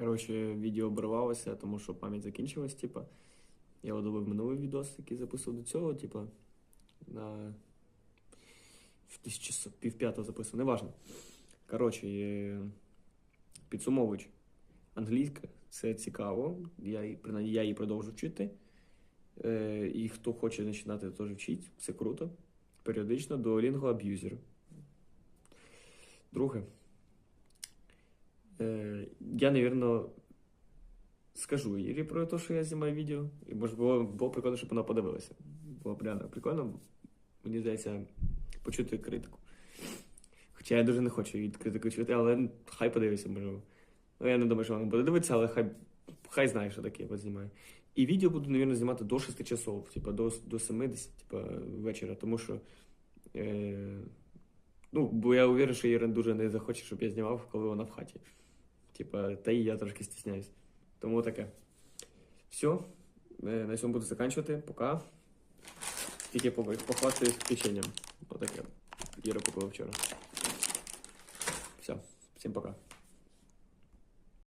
Коротше, відео обривалося, тому що пам'ять закінчилась, типа. Я одобив минулий відос, який записував до цього, типа, на в 1000 пів п'ятого записував, неважно. Коротше, е, підсумовуючи, англійська це цікаво. Я, принаймні, я її продовжу вчити. Е, і хто хоче починати, теж вчить, це круто. Періодично до Duolingo аб'юзер. Друге. Е, я, навірно, скажу Ірі про те, що я знімаю відео. І може було, було прикольно, щоб вона подивилася. Було б реально прикольно, мені здається, почути критику. Хоча я дуже не хочу її критику чути, але хай подивиться, можливо. Ну, я не думаю, що вона буде дивитися, але хай, хай знає, що таке я знімаю. І відео буду, мабуть, знімати до 6 часов, типа до, до 70 типа, вечора, тому що. Е, ну, бо я уверен, що Іра дуже не захоче, щоб я знімав, коли вона в хаті. Типа, та і я трошки стісняюсь. Тому таке. Все. На цьому буду закінчувати. Пока. Тільки. Похвастаюсь печенням. Отаке. Іра купила вчора. Все. Всім пока.